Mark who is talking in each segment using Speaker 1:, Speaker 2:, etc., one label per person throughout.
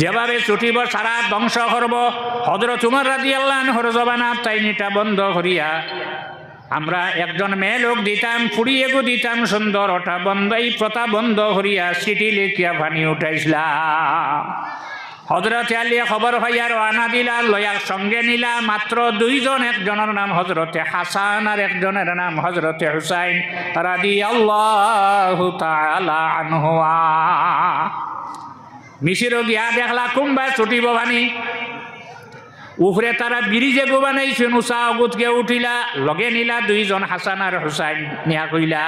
Speaker 1: যেভাবে ছুটিব সারা ধ্বংস করব হজরত উমর রাজি আল্লাহ হর জবানা তাইনিটা বন্ধ করিয়া আমরা একজন মেয়ে লোক দিতাম ফুড়িয়ে গো দিতাম, সুন্দর ওটা বন্ধ প্রথা বন্ধ করিয়া সিটি লেখিয়া পানি উঠাইছিলাম হজরত আলিয়া খবর হইয়া রওনা দিলা, লয়ার সঙ্গে নিলা, মাত্র দুইজন, একজনের নাম হজরতে হাসান আর একজনের নাম হজরতে হুসাইন রাদি আল্লাহ আনহুয়া। মিশিরও গিয়া দেখলা কুম্বা ছুটিব ভানি উফরে তারা ব্রিজে গো বানাইছেন উষা অগুতকে উঠিলা, লগে নিলা দুইজন হাসান আর হুসাইন। নিয়া কইলা,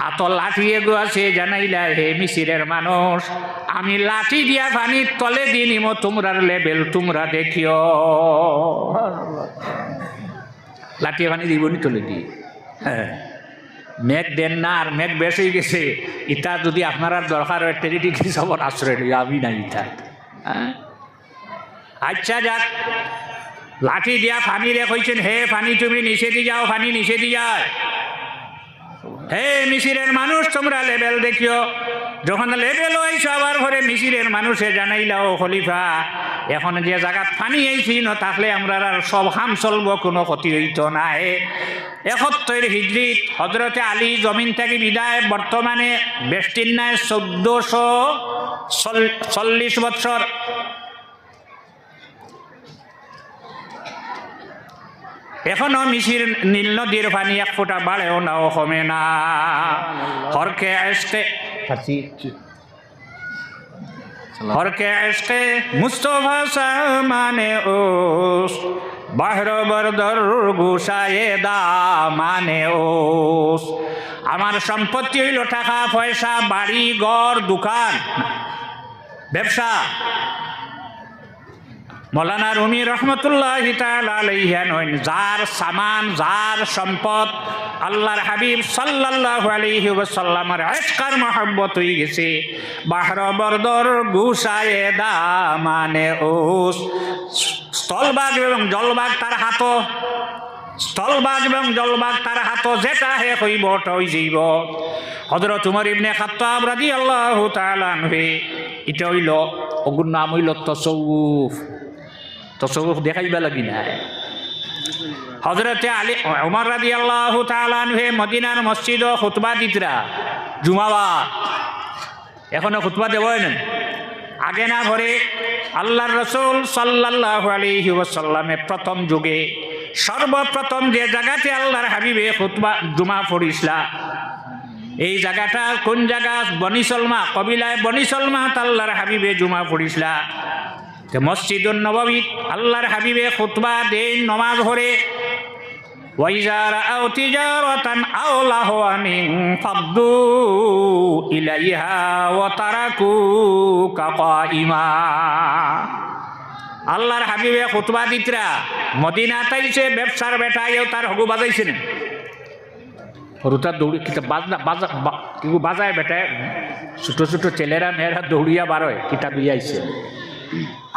Speaker 1: হাত লাঠিয়ে গো আছে, জানাইলা, হে মিশিরের মানুষ, আমি লাঠি দিয়া পানির তলে দি নিম, তোমরার লেবেল তোমরা দেখিও। লাঠি পানি দিবনি তলে দি হ্যাঁ। মেঘ দেন না, আর মেঘ বেশ গেছে। ইটা যদি আপনার আর দরকার হয় টেরিটি কি সবর আশ্রয় লই আমি নাই ইটা। হ্যাঁ? আচ্ছা যাক, লাঠি দিয়া ফানি রে কইছেন হে ফানি, তুমি নিচে দি যাও, ফানি নিচে দি যায়। হে মিশিরের মানুষ, তোমরা লেভেল দেখিও। যখন লেভেল হয়েছে আবার ঘরে মিশিরের মানুষে জানাইলাও, খলিফা এখন যে জায়গাত ফানি আইছি ন থাকলে আমরা আর সব হাম চলব, কোনো ক্ষতি হইত নাই একত্তর হিজড়িত হজরতে আলী জমিন থেকে বিদায়, বর্তমানে বেষ্টির নাই চোদ্দশো চল্লিশ বছর এখনও মিশির নীল নদীর পানি এক ফোঁটা বাড়েও না কমে না। হরকে আসতে হরকে আসতে মুস্তফা মানে ওস বাহরবর বরদর গুসায়ে দা মানে ওস। আমার সম্পত্তি হইল টাকা, পয়সা, বাড়ি, ঘর, দোকান, ব্যবসা। মৌলানা রুমি রহমতুল্লাহ যার সামান, যার সম্পদ আল্লাহর হাবিব সাল্লাল্লাহু আলাইহি ওয়াসাল্লামের আশকার মহব্বত হয়ে গেছে। বাহর বরদর গুসায়ে দা মানে ওস, স্থলবাগ এবং জলবাগ তার হাত স্থলবাগ এবং জলবাগ তার হাত যেটা হে হইব ওটাই যাইব হজরত উমর ইবনে খাত্তাব রাদিয়াল্লাহু তাআলা আনহু এটা হইল, ওগুর নাম হইল তসৌফ তসৌফ দেখাইবা লাগি না। হজরতে আলী উমর রাদি আল্লাহ তালানহে মদিনার মসজিদ খুতবা দিতরা জুমাবা এখনও খুতবা দেবই না আগে না ঘরে আল্লাহর রসুল সাল্লাহ আলিহি ওসাল্লামে প্রথম যুগে সর্বপ্রথম যে জায়গাতে আল্লাহর হাবিবে খুতবা, জুমা পড়িসলা, এই জায়গাটা কোন জায়গা? বনিসলমা কবিলায় বনিসলমা আল্লাহর হাবিবে জুমা পড়িসলা। যে মসজিদুল নববী, আল্লাহর হাবিবে খুতবা দেন নমাজ কাকাইমা আল্লাহর হাবিবে খুতবা দিতরা, মদিনা তাইছে, ব্যবসার বেটাইও তার হগু বাজাইছেন রুতা দৌড়ি, কিতা বাজনা, বাজা কিগু বাজায় বেটায়, ছোটো ছোটো ছেলেরা, মেয়েরা দৌড়িয়া বারোয় কিতাব আইছে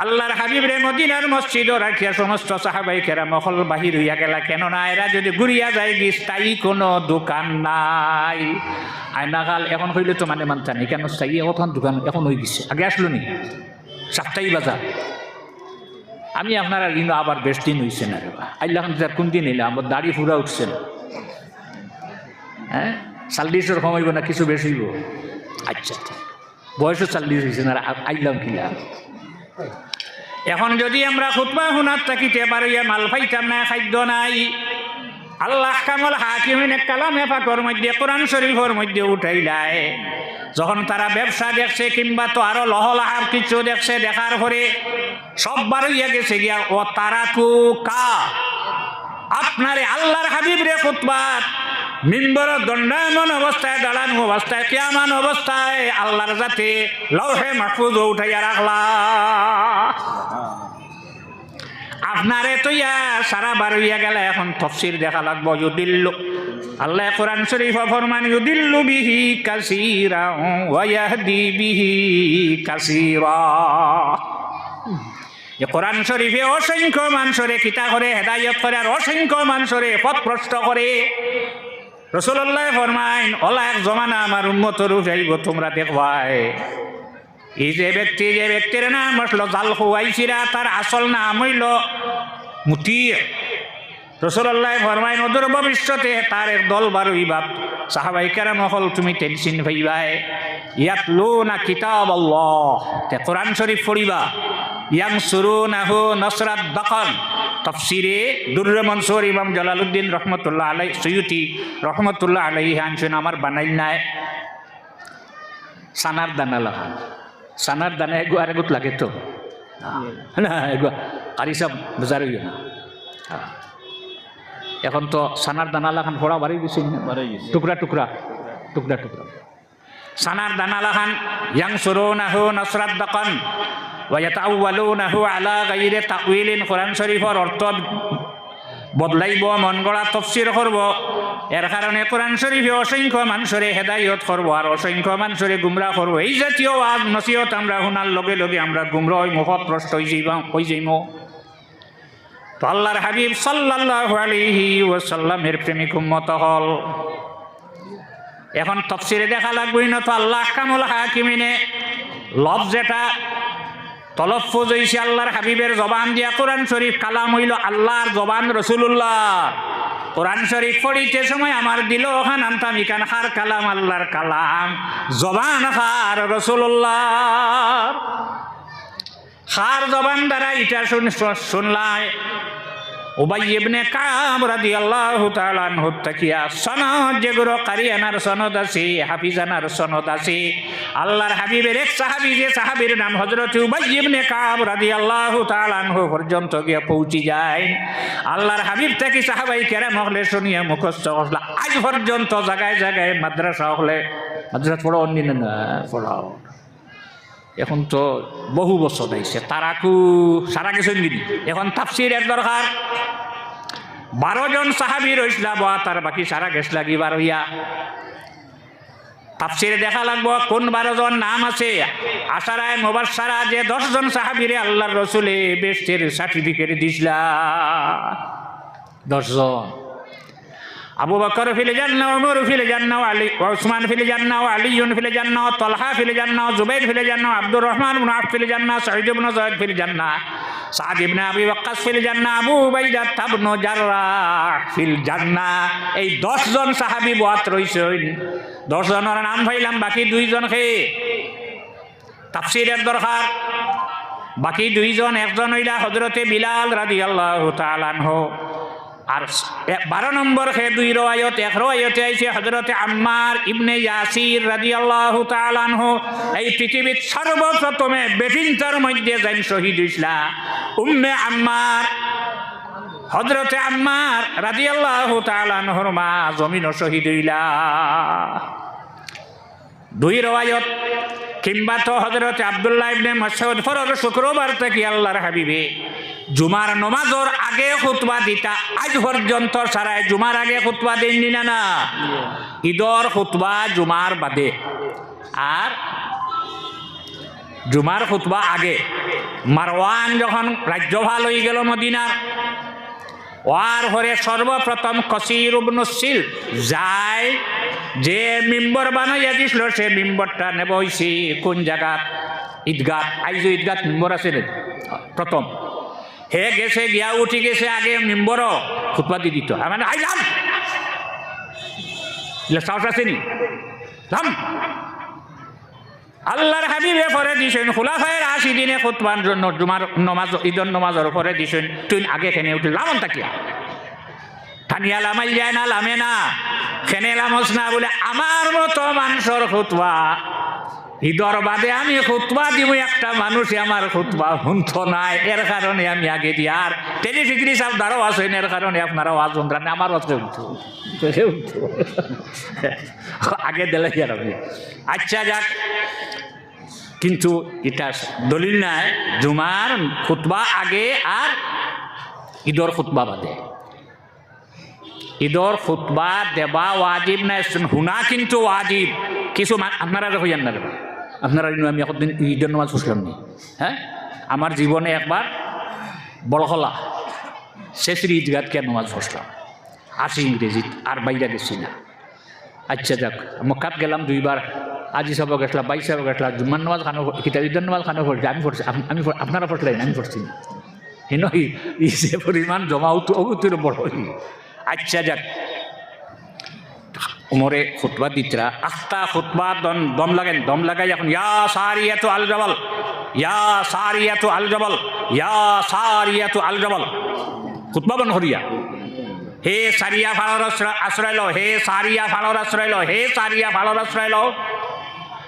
Speaker 1: আল্লাহর হাবিব রে মদিনার মসজিদ রাখিয়া সমস্ত সাহাবাই কেরা মহল বাহির হইয়া গেলা। কেননা এরা যদি ঘুরিয়া যায় কি স্থায়ী কোনো দোকান নাই। আয়নাকাল এখন হইলে তো মানে মানতা নেই। কেন স্থায়ী এখন দোকান এখন হয়ে গেছে। আগে আসলো নি? সাপ্তাহিক বাজার। আমি আপনারা কিন্তু আবার বেশ দিন হয়েছে না রে আল্লাহ কোন দিন এলে আমার দাড়ি ফুরা উঠছে না। হ্যাঁ? চাল্লিশের কম হইব না, কিছু বেশি হইব। আচ্ছা আচ্ছা। বয়সও চাল্লিশ হয়েছে না আইলাম কিলা। এখন যদি আমরা খুতবা হুনার থাকিতে পারিয়া মাল পাইতাম না, খাদ্য নাই। আল্লাহ কামল হাকিমিন কালামে পাকর মধ্যে, কোরআন শরীফের মধ্যে উঠাইলায় যখন তারা ব্যবসা দেখছে কিংবা তো আরও লহলাহার কিছু দেখছে, দেখার পরে সব বারইয়া গেছে গিয়া, ও তারা কু কা? আপনারে আল্লাহর হাবিব রে খুতবাত মিম্বর দণ্ডায়মন অবস্থায় দাঁড়ানো অবস্থায় কেয়ামান অবস্থায় আল্লাহর যাতে লৌহে মাহফুজ উঠাইয়া রাখলা। আপনারে তো ইয়া সারা বার হইয়া গেলে এখন তফসির দেখা লাগবো। ইউদিল্লু, আল্লাহ কোরআন শরীফ ফরমান, ইউদিল্লু বিহি কাসীরা বিহি কাসীরা। কোরআন শরীফে অসংখ্য মানুষরে কিতা করে, হেদায়ত করে, আর অসংখ্য মানুষরে পথ প্রশ্ন করে। রসুল্লাহ ফরমাইন, ওলা এক জমানা আমার উন্মত রূপ যাইব তোমরা দেখবাই। এই যে ব্যক্তি, যে ব্যক্তির নাম আসলো জাল হুয়াইছিরা তার আসল নাম হইল মুতিয়ে রসুল্লাহ ফরমাই নদুর ভবিষ্যতে তার এক দল বারুই বাপ। সাহাবাই কেরাম হল তুমি টেনশন ভাইবাই ইয়াত লো না কিতাব আল্লাহ কোরআন শরীফ পড়িবা। ইয়াং সুরু নাহু নসরাত দখন তফসিরে দুর্র মনসুর ইমাম জালালউদ্দিন রহমতুল্লাহ আলাই সৈয়ুতি রহমতুল্লাহ আলাই আনছেন আমার বানাইল নাই। সানার দানা লাগান সানার দানা এগো আর এগুত লাগে তো? না এগো কারি সব বাজার হইও না। এখন তো সানার দানা লাগান ফোড়া বাড়ি
Speaker 2: গেছে।
Speaker 1: টুকরা টুকরা টুকরা টুকরা। সানার দানা লাগান ইয়াং সুরুনাহু নসরাত দাকান কোরআন শরীফের অর্থ বদলাইব, মন গড়া তফসির করব। এর কারণে কোরআন শরীফে অসংখ্য মানুষরে হেদায়ত করব আর অসংখ্য মানুষরে গুমরা করব। এই জাতীয় আজ নসিহত আমরা শুনার লগে লগে আমরা গুমরা হই মুখত প্রশ্ন হয়ে যাইবা হয়ে যাইম। তো আল্লাহর হাবিব সাল্লাল্লাহু আলাইহি ওয়াসাল্লামের প্রেমিক উম্মত হল। এখন তফসিরে দেখা লাগবেই না তো আল্লাহ কামুল হাকিমিনে। লব যেটা তলফুজ হইছে আল্লাহর হাবিবের জবান দিয়া কোরআন শরীফ কালাম হইল আল্লাহর জবান রসুল্লাহ কোরআন শরীফ পড়িতে সময় আমার দিল ওখান আনতাম ইকান হার কালাম, আল্লাহর কালাম, জবান হার রসুল্লাহ হার জবান দ্বারা ইটা শুন শুনলাই উবাই ইবনে কাব রাদিয়াল্লাহু তাআলা আনহু তাকিয়া, সনদ যেগুলো কারিয়ানার সনদ আছে, হাফিজানার সনদ আছে, আল্লাহর হাবিবের এক সাহাবী, যে সাহাবীর নাম হযরত উবাই ইবনে কাব রাদিয়াল্লাহু তাআলা আনহু পর্যন্ত গিয়ে পৌঁছি যায়। আল্লাহর হাবিব থেকে সাহাবাই কেরাম হলে শুনিয়া মুখস্থ হসলা আজ পর্যন্ত জায়গায় জায়গায় মাদ্রাসা হলে, মাদ্রাসা পড়াও অন্য না, পড়াও। এখন তো বহু বছর হয়েছে তারাকু সারা দিদি এখন তাফসিরের দরকার। বারো জন সাহাবি রইসলা, বা তার বাকি সারা গেছ লাগিবার হইয়া। তাফসিরে দেখা লাগবো, কোন বারো জন নাম আছে? আশারায় মোবার সারা যে দশজন সাহাবিরে আল্লাহর রসুলে বেস্টের সার্টিফিকেট দিছিলা দশজন আবু বকর ফিলে জান্না উমর ফিলে জান্না আলী, ওসমান ফিলে জান্না আলীউন ফিলে জান্না তলহা ফিলে জান্না জুবাইর ফিলে জান্না আব্দুর রহমান আফ ফিলে জান্না সঈদ ইবনে যায়েদ ফিলে জান্না সাদ ইবনে আবি ওয়াক্কাস ফিল জান্না আবু উবাইদা ইবনে জাররাহ ফিল জান্না এই 10 জন সাহাবী বয়াত রইছেন। 10 জনের নাম ভাইলাম বাকি দুইজন কে তাফসীরের দরকার। বাকি দুইজন, একজন হইলা হজরতে বিলাল রাদিয়াল্লাহু তাআলা আনহু। আর বারো নম্বর হে দুই রওয়ায়ত এক রওয়ায়তে আইছে হজরতে আম্মার ইবনে ইয়াসির রাদিয়াল্লাহু তাআলা আনহু। এই পৃথিবীর সর্বপ্রথমে বেটিনটার মধ্যে যাই শহীদ হইসলা। উম্মে আম্মার হজরতে আম্মার রাদিয়াল্লাহু তাআলা আনহুর মা জমিন শহীদ হইলা। দুই রওয়ায়ত কিংবা তো হজরত আবদুল্লাহ শুক্রবার থেকে আল্লাহর হাবিবে। জুমার নমাজর আগে খুতবা দিতা, আজ পর্যন্ত সারায় জুমার আগে খুতবা দেন না না? ঈদর খুতবা জুমার বাদে। আর জুমার খুতবা আগে। মারওয়ান যখন রাজ্যভাল হয়ে গেল মদিনার, ওয়ার হরে সর্বপ্রথম কসির উবনুসিল যায় যে মিম্বর বানাইয়া দিছিল, সে মিম্বরটা নেব হইছি কোন জায়গাত? ঈদগাত। আইজো ঈদগাত মিম্বর আছে প্রথম। হে গেছে, গিয়া উঠি গেছে, আগে মিম্বর খুতবা দি দিত। আমি আইলাম সাহস আছে নি? লাম আল্লাহর হাবিবে পরে দিছেন খুলাফায়ের আশি দিনে খুতবার জন্য জুমার নমাজ ঈদর নমাজের পরে দিছেন। তুই আগে খেনে উঠি লামন তাকিয়া ঠানিয়া লামাই যায় না, লামে না। লামস না বলে আমার মতো মানুষের খুতবা। ঈদর বাদে আমি খুতবা দিব, একটা মানুষ আমার খুতবা শুনত নাই, এর কারণে আমি আগে দিই। আর টেলিফিক্রি সাহেব দ্বারাও আছেন এর কারণে আপনারাও আজ না, আমার অস্ত্র উঠতো আগে দিলে আর? আচ্ছা যাক, কিন্তু এটা দলিল নাই, জুমার খুতবা আগে আর ঈদর খুতবা বাদে। ঈদর খুতবা দেবা ওয়াজিব নাই শুনা কিন্তু ওয়াজিব। কিছু আপনারা হইয়ান না। আপনারা আমি একদিন ঈদের নামাজ পড়ছিলাম নি। হ্যাঁ? আমার জীবনে একবার বড়খলা শেষের ঈদগাতকে নামাজ পড়ছিলাম। আসি ইংরেজিত আর বাইরে গেছি না। আচ্ছা যাক, মক্কাত গেলাম দুইবার, আজি সাহেব গেছলা বাই সাহেব গেছলা জুম্মান নামাজ খানো, কিতাব ঈদের নামাজ খানো পড়ছে, আমি পড়ছি, আমি আপনারা পড়লেন আমি পড়ছি না। হেন যে পরিমাণ জমা অগুতির বড়। আচ্ছা যাক। উমরে খুতবা দিতরা, আস্তা খুতবা দম দম লাগেন দম লাগাই এখন, ইয়া সারিয়াতু আল জবল, ইয়া সারিয়াতু আল জবল, ইয়া সারিয়াতু আল জবল। খুতবা বন হরিয়া। হে সারিয়া ফালর আশ্রয়- আশ্রয় লো, হে সারিয়া ফালর আশ্রয় লো, হে সারিয়া ফালর আশ্রয় লো।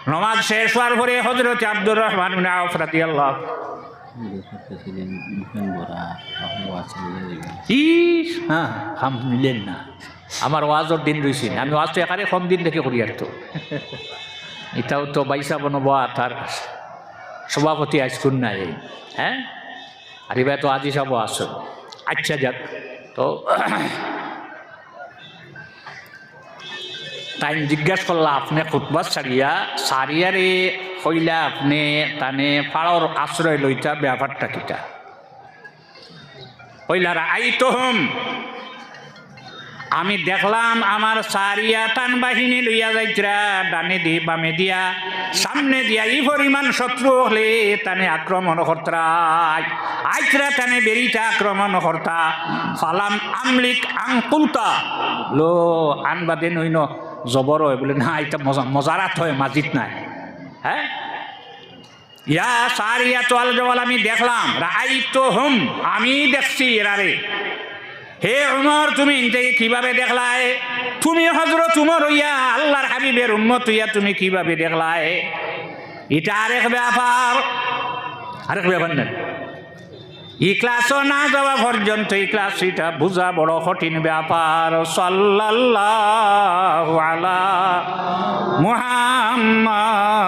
Speaker 1: নমাজ শেষ হওয়ার পরে হজরত আব্দুর রহমান বিন আউফ ইস হ্যাঁ হাম নিলেন না আমার ওয়াজর দিন রয়েছে আমি ওয়াজ তো একারে কম দিন দেখে করি আর তো। এটাও তো বাইসা বনবা তার সভাপতি আজকুন নাই? হ্যাঁ আর এবার তো আজি সব আসুন আচ্ছা যাক তো তাই জিজ্ঞাসা করলা আপনি খুতবা ছাড়িয়া সারিয়ারে হইলা আপনি তানে পাড়ার আশ্রয় লইতা ব্যাপারটা কিটা হুম আমি দেখলাম আমার সারিয়া টান বাহিনী লইয়া যাইতরা, ডানে দি বামে দিয়া, সামনে দিয়া এই পরিমাণ শত্রু হলে তানে আক্রমণ কর্তাই। আইতরা টানে বেরিটা আক্রমণ কর্তা। ফালাম আমলিক আংকুলতা। লো, আনবাদে নইন, জবর হয়, বলে, না, এটা মজা, মজারাত হয় মাজিত নাই। হ্যাঁ? ইয়া সারিয়া তোয়াল জওয়াল আমি দেখলাম। রাই তো হুম আমি দেখছি এরারে। হে উমর, তুমি ইনটাকে কীভাবে দেখলাই তুমি হজরত উমর হইয়া আল্লাহর হাবিবের উম্মত হইয়া তুমি কীভাবে দেখলাই এটা আরেক ব্যাপার। আরেক ব্যাপার নেই ই ক্লাসও না যাওয়া পর্যন্ত এই ক্লাস এটা বোঝা বড় কঠিন ব্যাপার। সাল্লাল্লাহু আলা মুহাম্মদ।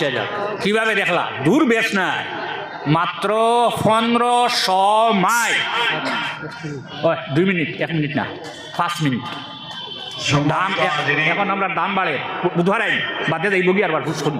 Speaker 1: যাক কীভাবে দেখলা? দূর বেশ না মাত্র পনেরোশো মাইল। ওই দুই মিনিট এক মিনিট না পাঁচ মিনিট। দাম এখন আমরা দাম বাড়ে। বুধবার বাদে যাইব গিয়ে আর বার হুস করি।